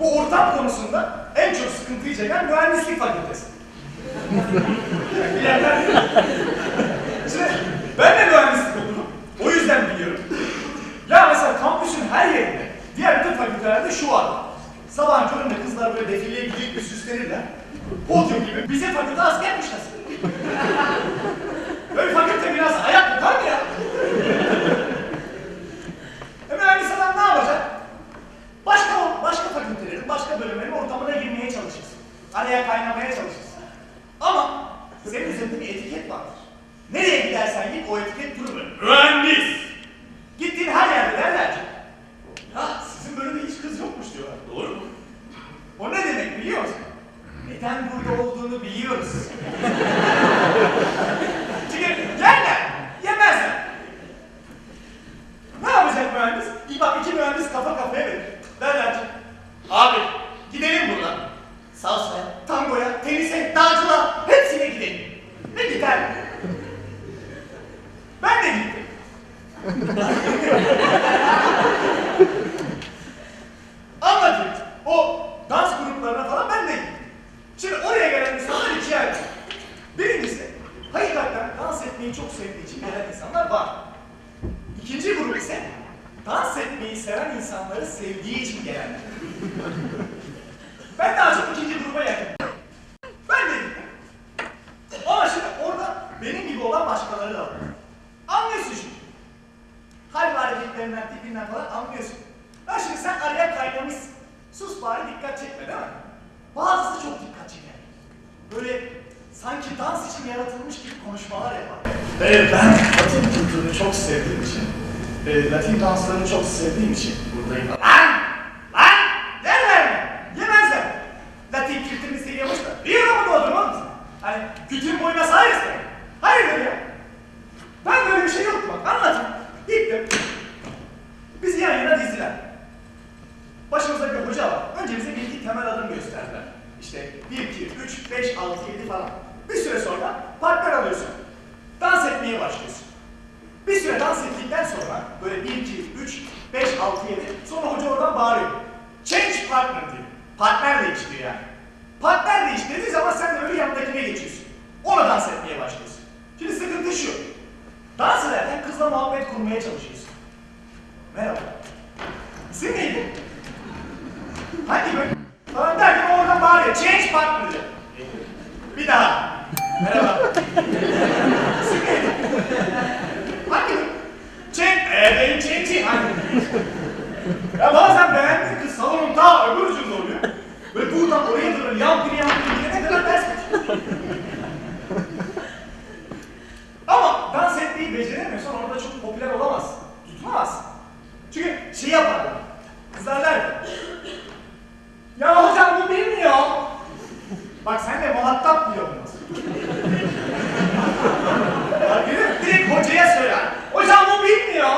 bu ortam konusunda en çok sıkıntıyı çeken mühendislik fakültesi. Bilenler. Şimdi ben de mühendislik okudum. O yüzden biliyorum. Ya mesela kampüsün her yerinde, diğer bütün fakültelerde şu var. Sabahın köründe kızlar böyle defileye gidip bir süslenirler. Podyum gibi. Bize fakülte askermiş nasıl? Böyle fakülte biraz ayak tutar mı ya? E mühendis adam ne yapacak? Başka başka fakültelerin, başka bölümlerin ortamına girmeye çalışırsın. Araya kaynamaya çalışırsın. Ama senin üzerinde bir etiket vardır. Nereye gidersen git o etiket durur. Mühendis! Gittiğin her yerde derler ki, ya sizin bölümde hiç kız yokmuş diyorlar. Doğru mu? O ne demek biliyor musun? Neden burada olduğunu biliyoruz. Çünkü yerler, yemezler. Ne yapacak mühendis? İyi bak iki mühendis kafa kafaya verir. Derler ki, abi gidelim buradan. Salsaya, tangoya, tenise, dağcılığa hepsine gidelim. Ve gider. Ben de gittim. Anlatayım. O dans gruplarına falan ben de. Şimdi oraya gelen insanlar ikiye ayrılır. Birincisi, hakikaten dans etmeyi çok sevdiği için gelen insanlar var. İkinci grup ise dans etmeyi seven insanları sevdiği için gelenler. ben daha çok ikinci gruba yakınım. Ben de gittim. Ama şimdi orada benim gibi olan başkaları da var. Anlıyorsun şimdi. Hal ve hareketlerinden, tipinden falan anlıyorsun. Ben şimdi sen araya kaynamışsın. Sus bari dikkat çekme değil mi? Bazısı çok dikkat çeker. Böyle sanki dans için yaratılmış gibi konuşmalar yapar. Evet ben Latin kültürünü çok sevdiğim için, e, Latin danslarını çok sevdiğim için buradayım. Lan! Lan! Yerler mi? Yemezler. Latin kültürünü seviyormuş da. Bir yere mi doğdun oğlum sen? Hani kültürün boyuna sahipsin. Hayırdır ya? Ben böyle bir şey yok bak anlatayım. Gittim. Bizi yan yana dizdiler. Başımızda bir hoca var. Önce bize bir iki temel adım gösterdiler. İşte 1, 2, 3, 5, 6, 7 falan. Bir süre sonra partner alıyorsun. Dans etmeye başlıyorsun. Bir süre dans ettikten sonra böyle 1, 2, 3, 5, 6, 7 sonra hoca oradan bağırıyor. Change partner diyor. Partner değiş diyor yani. Partner değiş dediği zaman sen de böyle yanındakine geçiyorsun. Ona dans etmeye başlıyorsun. Şimdi sıkıntı şu. Dans ederken kızla muhabbet kurmaya çalışıyorsun. Merhaba. İsim neydi? Hangi bölüm? Falan derken oradan bağırıyor. Change partner. Bir daha. Merhaba. Bölüm? Change. Eee benim change'i. Hangi Ya bazen beğendiğin kız salonun ta öbür ucunda oluyor. Ve buradan oraya doğru yampiri yampiri gidene kadar ders geçiyor. Ama dans etmeyi beceremiyorsan orada çok popüler olamazsın. Tutunamazsın. Çünkü şey yaparlar. Kızlar der ya hocam bu bilmiyor. Bak sen de muhatap diyor bunu. Bak direkt hocaya söyler. Hocam bu bilmiyor.